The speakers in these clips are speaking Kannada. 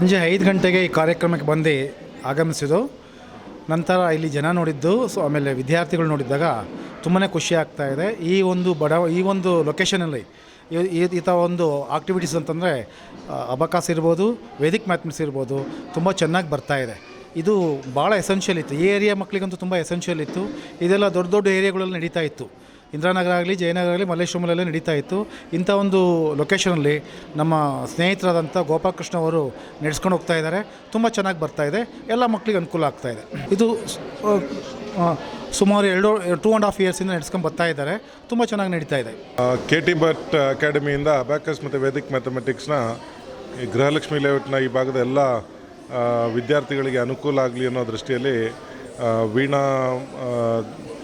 ಸಂಜೆ ಐದು ಗಂಟೆಗೆ ಈ ಕಾರ್ಯಕ್ರಮಕ್ಕೆ ಬಂದು ಆಗಮಿಸಿದ್ದು, ನಂತರ ಇಲ್ಲಿ ಜನ ನೋಡಿದ್ದು, ಸೊ ಆಮೇಲೆ ವಿದ್ಯಾರ್ಥಿಗಳು ನೋಡಿದ್ದಾಗ ತುಂಬಾ ಖುಷಿ ಆಗ್ತಾ ಇದೆ. ಈ ಒಂದು ಬಡ, ಈ ಒಂದು ಲೊಕೇಶನಲ್ಲಿ ಈ ಈ ಥರ ಒಂದು ಆಕ್ಟಿವಿಟೀಸ್ ಅಂತಂದರೆ ಅಬಕಾಸ್ ಇರ್ಬೋದು ವೇದಿಕ್ ಮ್ಯಾಥಮೆಟಿಕ್ಸ್ ಇರ್ಬೋದು, ತುಂಬ ಚೆನ್ನಾಗಿ ಬರ್ತಾ ಇದೆ. ಇದು ಭಾಳ ಎಸೆನ್ಷಿಯಲ್ ಇತ್ತು. ಈ ಏರಿಯಾ ಮಕ್ಕಳಿಗಂತೂ ತುಂಬ ಎಸೆನ್ಷಿಯಲ್ ಇತ್ತು. ಇದೆಲ್ಲ ದೊಡ್ಡ ದೊಡ್ಡ ಏರಿಯಾಗಳಲ್ಲಿ ನಡೀತಾ ಇತ್ತು. ಇಂದಿರಾನಗರ ಆಗಲಿ, ಜಯನಗರ ಆಗಲಿ ಮಲ್ಲೇಶ್ವರಮಲ್ಲೇ ನಡೀತಾ ಇತ್ತು. ಇಂಥ ಒಂದು ಲೊಕೇಶನಲ್ಲಿ ನಮ್ಮ ಸ್ನೇಹಿತರಾದಂಥ ಗೋಪಾಲಕೃಷ್ಣ ಅವರು ನಡೆಸ್ಕೊಂಡು ಹೋಗ್ತಾ ಇದ್ದಾರೆ. ತುಂಬ ಚೆನ್ನಾಗಿ ಬರ್ತಾ ಇದೆ. ಎಲ್ಲ ಮಕ್ಕಳಿಗೆ ಅನುಕೂಲ ಆಗ್ತಾ ಇದೆ. ಇದು ಸುಮಾರು ಎರಡು ಟೂ ಆ್ಯಂಡ್ ಹಾಫ್ ಇಯರ್ಸಿಂದ ನಡೆಸ್ಕೊಂಡು ಬರ್ತಾ ಇದ್ದಾರೆ. ತುಂಬ ಚೆನ್ನಾಗಿ ನಡೀತಾ ಇದೆ. ಕೆ ಟಿ ಭಟ್ ಅಕಾಡೆಮಿಯಿಂದ ಅಬ್ಯಾಕಸ್ ಮತ್ತು ವೇದಿಕ್ ಮ್ಯಾಥಮೆಟಿಕ್ಸ್ನ ಈ ಗೃಹಲಕ್ಷ್ಮಿ ಲೇಔಟ್ನ ಈ ಭಾಗದ ಎಲ್ಲ ವಿದ್ಯಾರ್ಥಿಗಳಿಗೆ ಅನುಕೂಲ ಆಗಲಿ ಅನ್ನೋ ದೃಷ್ಟಿಯಲ್ಲಿ ವೀಣಾ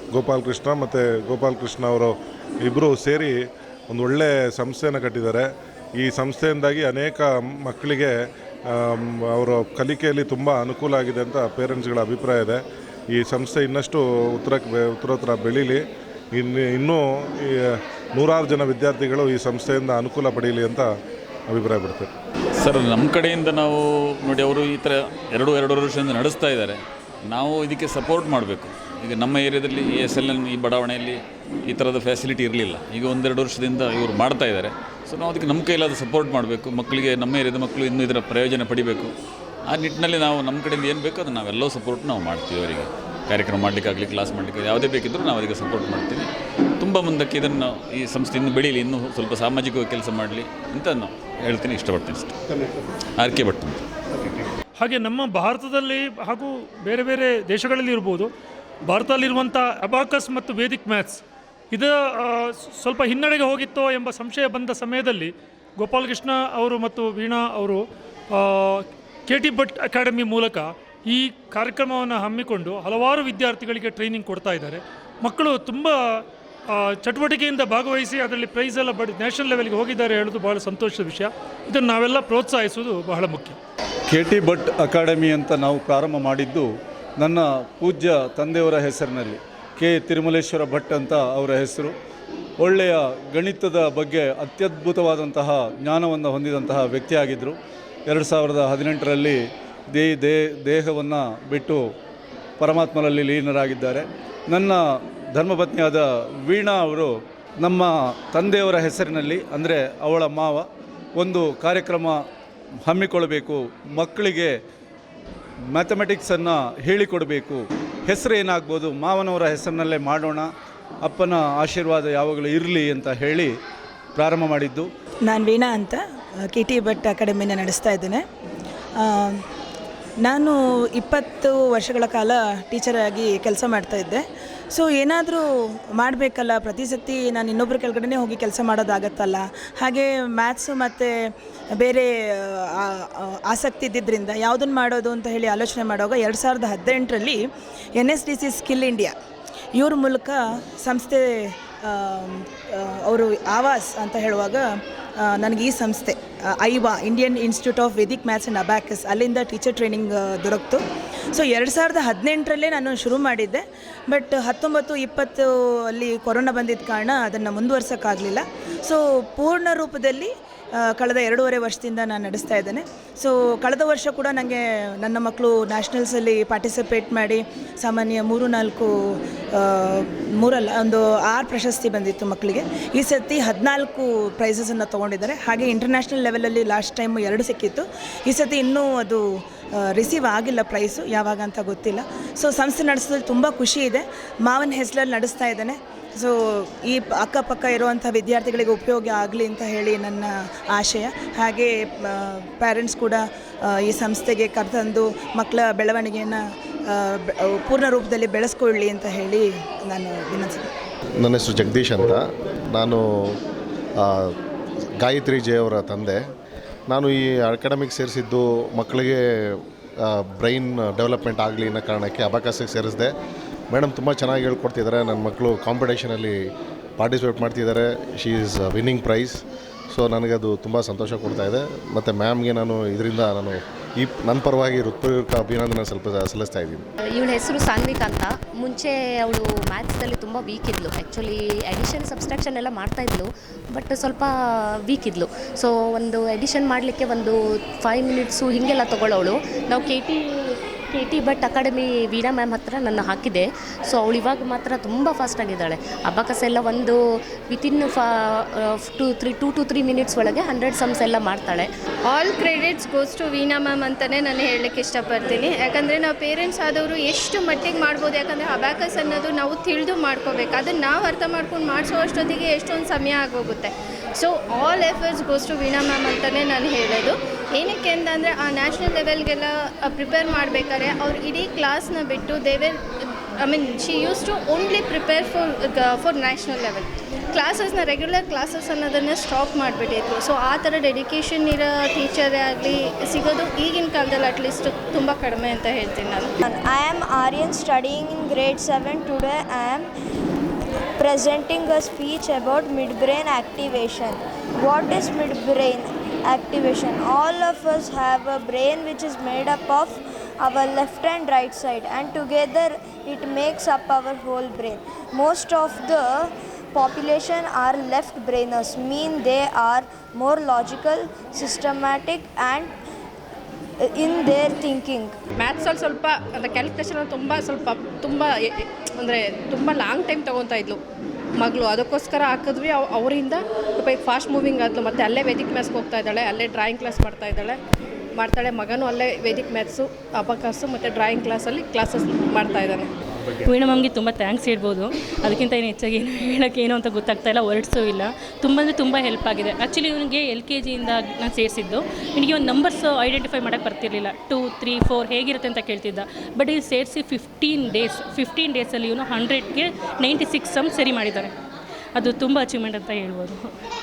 ಆ, ಗೋಪಾಲಕೃಷ್ಣ ಮತ್ತು ಗೋಪಾಲಕೃಷ್ಣ ಅವರು ಇಬ್ಬರು ಸೇರಿ ಒಂದು ಒಳ್ಳೆ ಸಂಸ್ಥೆಯನ್ನು ಕಟ್ಟಿದ್ದಾರೆ. ಈ ಸಂಸ್ಥೆಯಿಂದಾಗಿ ಅನೇಕ ಮಕ್ಕಳಿಗೆ ಅವರ ಕಲಿಕೆಯಲ್ಲಿ ತುಂಬ ಅನುಕೂಲ ಆಗಿದೆ ಅಂತ ಪೇರೆಂಟ್ಸ್ಗಳ ಅಭಿಪ್ರಾಯ ಇದೆ. ಈ ಸಂಸ್ಥೆ ಇನ್ನಷ್ಟು ಉತ್ತರಕ್ಕೆ ಉತ್ತರೋತ್ತರ ಬೆಳೀಲಿ. ಇನ್ನು ಇನ್ನೂ ಈ ನೂರಾರು ಜನ ವಿದ್ಯಾರ್ಥಿಗಳು ಈ ಸಂಸ್ಥೆಯಿಂದ ಅನುಕೂಲ ಪಡೀಲಿ ಅಂತ ಅಭಿಪ್ರಾಯ ಪಡ್ತೇವೆ. ಸರ್ ನಮ್ಮ ಕಡೆಯಿಂದ ನಾವು ನೋಡಿ ಅವರು ಈ ಥರ ಎರಡು ಎರಡು ವರ್ಷದಿಂದ ನಡೆಸ್ತಾ ಇದ್ದಾರೆ. ನಾವು ಇದಕ್ಕೆ ಸಪೋರ್ಟ್ ಮಾಡಬೇಕು. ಈಗ ನಮ್ಮ ಏರಿಯಾದಲ್ಲಿ ಈ ಎಸ್ ಎಲ್ ಎನ್ ಈ ಬಡಾವಣೆಯಲ್ಲಿ ಈ ಥರದ ಫೆಸಿಲಿಟಿ ಇರಲಿಲ್ಲ. ಈಗ ಒಂದೆರಡು ವರ್ಷದಿಂದ ಇವರು ಮಾಡ್ತಾ ಇದ್ದಾರೆ. ಸೊ ನಾವು ಅದಕ್ಕೆ ನಮ್ಮ ಕೈಲಾದ ಸಪೋರ್ಟ್ ಮಾಡಬೇಕು. ಮಕ್ಕಳಿಗೆ, ನಮ್ಮ ಏರಿಯಾದ ಮಕ್ಕಳು ಇನ್ನೂ ಇದರ ಪ್ರಯೋಜನ ಪಡಿಬೇಕು. ಆ ನಿಟ್ಟಿನಲ್ಲಿ ನಾವು ನಮ್ಮ ಕಡೆಯಿಂದ ಏನು ಬೇಕೋ ಅದು ನಾವೆಲ್ಲೋ ಸಪೋರ್ಟ್ ನಾವು ಮಾಡ್ತೀವಿ ಅವರಿಗೆ. ಕಾರ್ಯಕ್ರಮ ಮಾಡಲಿಕ್ಕಾಗಲಿ ಕ್ಲಾಸ್ ಮಾಡಲಿಕ್ಕೆ ಯಾವುದೇ ಬೇಕಿದ್ದರೂ ನಾವು ಅದಕ್ಕೆ ಸಪೋರ್ಟ್ ಮಾಡ್ತೀವಿ. ತುಂಬ ಮುಂದಕ್ಕೆ ಇದನ್ನು ಈ ಸಂಸ್ಥೆ ಇನ್ನೂ ಬೆಳೀಲಿ ಇನ್ನೂ ಸ್ವಲ್ಪ ಸಾಮಾಜಿಕವಾಗಿ ಕೆಲಸ ಮಾಡಲಿ ಅಂತ ನಾವು ಹೇಳ್ತೀನಿ, ಇಷ್ಟಪಡ್ತೀನಿ ಆರ್ ಕೆ ಭಟ್ ಹಾಗೆ ನಮ್ಮ ಭಾರತದಲ್ಲಿ ಹಾಗೂ ಬೇರೆ ಬೇರೆ ದೇಶಗಳಲ್ಲಿ ಇರ್ಬೋದು ಭಾರತದಲ್ಲಿರುವಂಥ ಅಬಾಕಸ್ ಮತ್ತು ವೇದಿಕ್ ಮ್ಯಾಥ್ಸ್, ಇದು ಸ್ವಲ್ಪ ಹಿನ್ನಡೆಗೆ ಹೋಗಿತ್ತೋ ಎಂಬ ಸಂಶಯ ಬಂದ ಸಮಯದಲ್ಲಿ ಗೋಪಾಲಕೃಷ್ಣ ಅವರು ಮತ್ತು ವೀಣಾ ಅವರು ಕೆ ಟಿ ಭಟ್ ಅಕಾಡೆಮಿ ಮೂಲಕ ಈ ಕಾರ್ಯಕ್ರಮವನ್ನು ಹಮ್ಮಿಕೊಂಡು ಹಲವಾರು ವಿದ್ಯಾರ್ಥಿಗಳಿಗೆ ಟ್ರೈನಿಂಗ್ ಕೊಡ್ತಾ ಇದ್ದಾರೆ. ಮಕ್ಕಳು ತುಂಬ ಚಟುವಟಿಕೆಯಿಂದ ಭಾಗವಹಿಸಿ ಅದರಲ್ಲಿ ಪ್ರೈಸ್ ಎಲ್ಲ ಬಡ್ ನ್ಯಾಷನಲ್ ಲೆವೆಲ್ಗೆ ಹೋಗಿದ್ದಾರೆ ಹೇಳೋದು ಬಹಳ ಸಂತೋಷದ ವಿಷಯ. ಇದನ್ನು ನಾವೆಲ್ಲ ಪ್ರೋತ್ಸಾಹಿಸುವುದು ಬಹಳ ಮುಖ್ಯ. ಕೆ ಟಿ ಭಟ್ ಅಕಾಡೆಮಿ ಅಂತ ನಾವು ಪ್ರಾರಂಭ ಮಾಡಿದ್ದು ನನ್ನ ಪೂಜ್ಯ ತಂದೆಯವರ ಹೆಸರಿನಲ್ಲಿ ಕೆ ತಿರುಮಲೇಶ್ವರ ಭಟ್ ಅಂತ ಅವರ ಹೆಸರು. ಒಳ್ಳೆಯ ಗಣಿತದ ಬಗ್ಗೆ ಅತ್ಯದ್ಭುತವಾದಂತಹ ಜ್ಞಾನವನ್ನು ಹೊಂದಿದಂತಹ ವ್ಯಕ್ತಿಯಾಗಿದ್ದರು. ಎರಡು ಸಾವಿರದ ಹದಿನೆಂಟರಲ್ಲಿ ದೇ ದೇ, ದೇಹವನ್ನು ಬಿಟ್ಟು ಪರಮಾತ್ಮನಲ್ಲಿ ಲೀನರಾಗಿದ್ದಾರೆ. ನನ್ನ ಧರ್ಮಪತ್ನಿಯಾದ ವೀಣಾ ಅವರು ನಮ್ಮ ತಂದೆಯವರ ಹೆಸರಿನಲ್ಲಿ, ಅಂದರೆ ಅವಳ ಮಾವ, ಒಂದು ಕಾರ್ಯಕ್ರಮ ಹಮ್ಮಿಕೊಳ್ಳಬೇಕು ಮಕ್ಕಳಿಗೆ ಮ್ಯಾಥಮೆಟಿಕ್ಸನ್ನು ಹೇಳಿಕೊಡಬೇಕು. ಹೆಸರು ಏನಾಗ್ಬೋದು? ಮಾವನವರ ಹೆಸರಿನಲ್ಲೇ ಮಾಡೋಣ. ಅಪ್ಪನ ಆಶೀರ್ವಾದ ಯಾವಾಗಲೂ ಇರಲಿ ಅಂತ ಹೇಳಿ ಪ್ರಾರಂಭ ಮಾಡಿದ್ದು. ನಾನು ವೀಣಾ ಅಂತ ಕೆ ಟಿ ಭಟ್ ಅಕಾಡೆಮಿನ ನಡೆಸ್ತಾ ಇದ್ದೇನೆ. ನಾನು ಇಪ್ಪತ್ತು ವರ್ಷಗಳ ಕಾಲ ಟೀಚರಾಗಿ ಕೆಲಸ ಮಾಡ್ತಾ ಇದ್ದೆ. ಸೊ ಏನಾದರೂ ಮಾಡಬೇಕಲ್ಲ, ಪ್ರತಿ ಸತಿ ನಾನು ಇನ್ನೊಬ್ಬರ ಕೆಳಗಡೆ ಹೋಗಿ ಕೆಲಸ ಮಾಡೋದಾಗತ್ತಲ್ಲ. ಹಾಗೆ ಮ್ಯಾಥ್ಸು ಮತ್ತು ಬೇರೆ ಆಸಕ್ತಿ ಇದ್ದಿದ್ದರಿಂದ ಯಾವುದನ್ನು ಮಾಡೋದು ಅಂತ ಹೇಳಿ ಆಲೋಚನೆ ಮಾಡುವಾಗ ಎರಡು ಸಾವಿರದ ಹದಿನೆಂಟರಲ್ಲಿ N S D C skill India ಇವ್ರ ಮೂಲಕ ಸಂಸ್ಥೆ ಅವರು ಆವಾಸ್ ಅಂತ ಹೇಳುವಾಗ ನನಗೆ ಈ ಸಂಸ್ಥೆ Iowa Indian institute of Vedic maths and abacus ಅಲ್ಲಿಂದ ಟೀಚರ್ ಟ್ರೈನಿಂಗ್ ದೊರಕ್ತು. ಸೊ ಎರಡು ಸಾವಿರದ ಹದಿನೆಂಟರಲ್ಲೇ ನಾನು ಶುರು ಮಾಡಿದ್ದೆ. ಬಟ್ ಹತ್ತೊಂಬತ್ತು, ಇಪ್ಪತ್ತು ಅಲ್ಲಿ ಕೊರೋನಾ ಬಂದಿದ್ದ ಕಾರಣ ಅದನ್ನು ಮುಂದುವರ್ಸೋಕ್ಕಾಗಲಿಲ್ಲ. ಸೊ ಪೂರ್ಣ ರೂಪದಲ್ಲಿ ಕಳೆದ ಎರಡೂವರೆ ವರ್ಷದಿಂದ ನಾನು ನಡೆಸ್ತಾ ಇದ್ದೇನೆ. ಸೊ ಕಳೆದ ವರ್ಷ ಕೂಡ ನನಗೆ ನನ್ನ ಮಕ್ಕಳು ನ್ಯಾಷನಲ್ಸಲ್ಲಿ ಪಾರ್ಟಿಸಿಪೇಟ್ ಮಾಡಿ ಸಾಮಾನ್ಯ ಮೂರು ನಾಲ್ಕು ಮೂರಲ್ಲ, ಒಂದು ಆರು ಪ್ರಶಸ್ತಿ ಬಂದಿತ್ತು ಮಕ್ಕಳಿಗೆ ಈ ಸರ್ತಿ ಹದಿನಾಲ್ಕು ಪ್ರೈಸಸನ್ನು ತೊಗೊಂಡಿದ್ದಾರೆ. ಹಾಗೆ ಇಂಟರ್ನ್ಯಾಷನಲ್ ಲೆವೆಲಲ್ಲಿ ಲಾಸ್ಟ್ ಟೈಮ್ ಎರಡು ಸಿಕ್ಕಿತ್ತು. ಈ ಸರ್ತಿ ಇನ್ನೂ ಅದು ರಿಸೀವ್ ಆಗಿಲ್ಲ ಪ್ರೈಸು ಯಾವಾಗ ಅಂತ ಗೊತ್ತಿಲ್ಲ. ಸೊ ಸಂಸ್ಥೆ ನಡೆಸೋದ್ರಲ್ಲಿ ತುಂಬ ಖುಷಿ ಇದೆ. ಮಾವನ ಹೆಸರಲ್ಲಿ ನಡೆಸ್ತಾ ಇದ್ದೇನೆ. ಸೊ ಈ ಅಕ್ಕಪಕ್ಕ ಇರುವಂಥ ವಿದ್ಯಾರ್ಥಿಗಳಿಗೆ ಉಪಯೋಗ ಆಗಲಿ ಅಂತ ಹೇಳಿ ನನ್ನ ಆಶಯ. ಹಾಗೆ ಪ್ಯಾರೆಂಟ್ಸ್ ಕೂಡ ಈ ಸಂಸ್ಥೆಗೆ ಕರೆತಂದು ಮಕ್ಕಳ ಬೆಳವಣಿಗೆಯನ್ನು ಪೂರ್ಣ ರೂಪದಲ್ಲಿ ಬೆಳೆಸ್ಕೊಳ್ಳಿ ಅಂತ ಹೇಳಿ ನಾನು ವಿನಂತಿಸಿದೆ ನನ್ನ ಹೆಸರು ಜಗದೀಶ್ ಅಂತ. ನಾನು ಗಾಯತ್ರಿ ಜೆ ಅವರ ತಂದೆ. ನಾನು ಈ ಅಕಾಡೆಮಿಗೆ ಸೇರಿಸಿದ್ದು ಮಕ್ಕಳಿಗೆ ಬ್ರೈನ್ ಡೆವಲಪ್ಮೆಂಟ್ ಆಗಲಿ ಅನ್ನೋ ಕಾರಣಕ್ಕೆ ಅಬಕಾಸಿಗೆ ಸೇರಿಸಿದೆ. ಮೇಡಮ್ ತುಂಬ ಚೆನ್ನಾಗಿ ಹೇಳ್ಕೊಡ್ತಿದ್ದಾರೆ. ನನ್ನ ಮಕ್ಕಳು ಕಾಂಪಿಟೇಷನಲ್ಲಿ ಪಾರ್ಟಿಸಿಪೇಟ್ ಮಾಡ್ತಿದ್ದಾರೆ. She is winning prize so ಅದು ತುಂಬ ಸಂತೋಷ ಕೊಡ್ತಾ ಇದೆ. ಮತ್ತು ಮ್ಯಾಮ್ಗೆ ನಾನು ಇದರಿಂದ ನಾನು ಈ ನನ್ನ ಪರವಾಗಿ ಹೃತ್ಪೂರ್ವಕ ಅಭಿನಂದನೆ ಸ್ವಲ್ಪ ಸಲ್ಲಿಸ್ತಾ ಇದ್ದೀನಿ. ಇವಳ ಹೆಸರು ಸಾನ್ವಿಕ್ ಅಂತ. ಮುಂಚೆ ಅವಳು ಮ್ಯಾಥ್ಸಲ್ಲಿ ತುಂಬ ವೀಕ್ ಇದ್ಲು. ಆ್ಯಕ್ಚುಲಿ ಎಡಿಷನ್ ಸಬ್ಸ್ಟ್ರಾಕ್ಷನ್ ಎಲ್ಲ ಮಾಡ್ತಾಯಿದ್ಲು ಬಟ್ ಸ್ವಲ್ಪ ವೀಕ್ ಇದ್ಲು. ಸೊ ಒಂದು ಎಡಿಷನ್ ಮಾಡಲಿಕ್ಕೆ ಒಂದು ಫೈವ್ ಮಿನಿಟ್ಸು ಹೀಗೆಲ್ಲ ತೊಗೊಳ್ಳೋಳು ನಾವು K T K T Bhat academy Veena ma'am ಹತ್ರ ನನ್ನ ಹಾಕಿದೆ. ಸೊ ಅವಳು ಇವಾಗ ಮಾತ್ರ ತುಂಬ ಫಾಸ್ಟ್ ಆಗಿದ್ದಾಳೆ. ಅಬಾಕಸ್ ಎಲ್ಲ ಒಂದು ವಿತಿನ್ ಫಾ two three two two three minutes ಒಳಗೆ ಹಂಡ್ರೆಡ್ ಸಮ್ಸ್ ಎಲ್ಲ ಮಾಡ್ತಾಳೆ. All credits goes to Veena ma'am ಅಂತಲೇ ನಾನು ಹೇಳಲಿಕ್ಕೆ ಇಷ್ಟಪಡ್ತೀನಿ. ಯಾಕಂದರೆ ನಾವು ಪೇರೆಂಟ್ಸ್ ಆದವರು ಎಷ್ಟು ಮಟ್ಟಿಗೆ ಮಾಡ್ಬೋದು, ಯಾಕಂದರೆ ಅಬಾಕಸ್ ಅನ್ನೋದು ನಾವು ತಿಳಿದು ಮಾಡ್ಕೋಬೇಕು. ಅದನ್ನು ನಾವು ಅರ್ಥ ಮಾಡ್ಕೊಂಡು ಮಾಡಿಸೋ ಅಷ್ಟೊತ್ತಿಗೆ ಎಷ್ಟೊಂದು ಸಮಯ ಆಗೋಗುತ್ತೆ. So all efforts goes to Veena ma'am ಅಂತಲೇ ನಾನು ಹೇಳೋದು. ಏನಕ್ಕೆ ಅಂತಂದರೆ, ಆ ನ್ಯಾಷನಲ್ ಲೆವೆಲ್ಗೆಲ್ಲ ಪ್ರಿಪೇರ್ ಮಾಡಬೇಕಾದ್ರೆ ಅವ್ರು ಇಡೀ ಕ್ಲಾಸ್ನ ಬಿಟ್ಟು ದೇವೇ I mean she use to only prepare for for national level ಕ್ಲಾಸಸ್ನ regular classes ಅನ್ನೋದನ್ನು ಸ್ಟಾಪ್ ಮಾಡಿಬಿಟ್ಟಿದ್ರು. ಸೊ ಆ ಥರ ಡೆಡಿಕೇಶನ್ ಇರೋ ಟೀಚರೇ ಆಗಲಿ ಸಿಗೋದು ಈಗಿನ ಕಾಲದಲ್ಲಿ ಅಟ್ಲೀಸ್ಟ್ ತುಂಬ ಕಡಿಮೆ ಅಂತ ಹೇಳ್ತೀನಿ ನಾನು. I am Aryan studying in grade 7. Today. I am presenting a speech about midbrain activation. What is midbrain activation? All of us have a brain which is made up of our left and right side and together it makes up our whole brain. Most of the population are left brainers mean they are more logical, systematic and in their thinking ಮ್ಯಾಥ್ಸಲ್ಲಿ ಸ್ವಲ್ಪ, ಅಂದರೆ ಕ್ಯಾಲ್ಕುಲೇಷನ್ ತುಂಬ ಸ್ವಲ್ಪ, ತುಂಬ ಅಂದರೆ ತುಂಬ ಲಾಂಗ್ ಟೈಮ್ ತೊಗೊತಾ ಇದ್ಲು ಮಗಳು. ಅದಕ್ಕೋಸ್ಕರ ಹಾಕಿದ್ವಿ. ಅವ್- ಅವರಿಂದ ಸ್ವಲ್ಪ ಈಗ ಫಾಸ್ಟ್ ಮೂವಿಂಗ್ ಆದ್ಲು. ಮತ್ತು ಅಲ್ಲೇ ವೇದಿಕ್ ಮ್ಯಾಥ್ಸ್ಗೆ ಹೋಗ್ತಾ ಇದ್ದಾಳೆ. ಅಲ್ಲೇ ಡ್ರಾಯಿಂಗ್ ಕ್ಲಾಸ್ ಮಾಡ್ತಾ ಇದ್ದಾಳೆ. ಮಾಡ್ತಾಳೆ ಮಗನೂ ಅಲ್ಲೇ ವೇದಿಕ್ ಮ್ಯಾಥ್ಸು ಅಬಕಾಸು ಮತ್ತು ಡ್ರಾಯಿಂಗ್ ಕ್ಲಾಸಲ್ಲಿ ಕ್ಲಾಸಸ್ ಮಾಡ್ತಾ ಇದ್ದಾನೆ. ವೀಣಾ ಮ್ಯಾಮ್ಗೆ ತುಂಬ ಥ್ಯಾಂಕ್ಸ್ ಹೇಳ್ಬೋದು. ಅದಕ್ಕಿಂತ ಏನು ಹೆಚ್ಚಾಗಿ ಏನು ಹೇಳೋಕ್ಕೆ ಏನು ಅಂತ ಗೊತ್ತಾಗ್ತಾ ಇಲ್ಲ, ವರ್ಡ್ಸು ಇಲ್ಲ. ತುಂಬ ಅಂದರೆ ತುಂಬ ಹೆಲ್ಪ್ ಆಗಿದೆ. ಆ್ಯಕ್ಚುಲಿ ಇವನಿಗೆ ಎಲ್ ಕೆ ಜಿಯಿಂದ ನಾನು ಸೇರಿಸಿದ್ದು. ಇವನಿಗೆ ಒಂದು ನಂಬರ್ಸ್ ಐಡೆಂಟಿಫೈ ಮಾಡೋಕ್ಕೆ ಬರ್ತಿರಲಿಲ್ಲ. ಟೂ ತ್ರೀ ಫೋರ್ ಹೇಗಿರುತ್ತೆ ಅಂತ ಕೇಳ್ತಿದ್ದ. ಬಟ್ ಇದು ಸೇರಿಸಿ ಫಿಫ್ಟೀನ್ ಡೇಸ್ ಫಿಫ್ಟೀನ್ ಡೇಸಲ್ಲಿ ಇವನು ಹಂಡ್ರೆಡ್ಗೆ ನೈಂಟಿ ಸಿಕ್ಸ್ ಸಮ್ ಸರಿ ಮಾಡಿದ್ದಾರೆ. ಅದು ತುಂಬ ಅಚೀವ್ಮೆಂಟ್ ಅಂತ ಹೇಳ್ಬೋದು.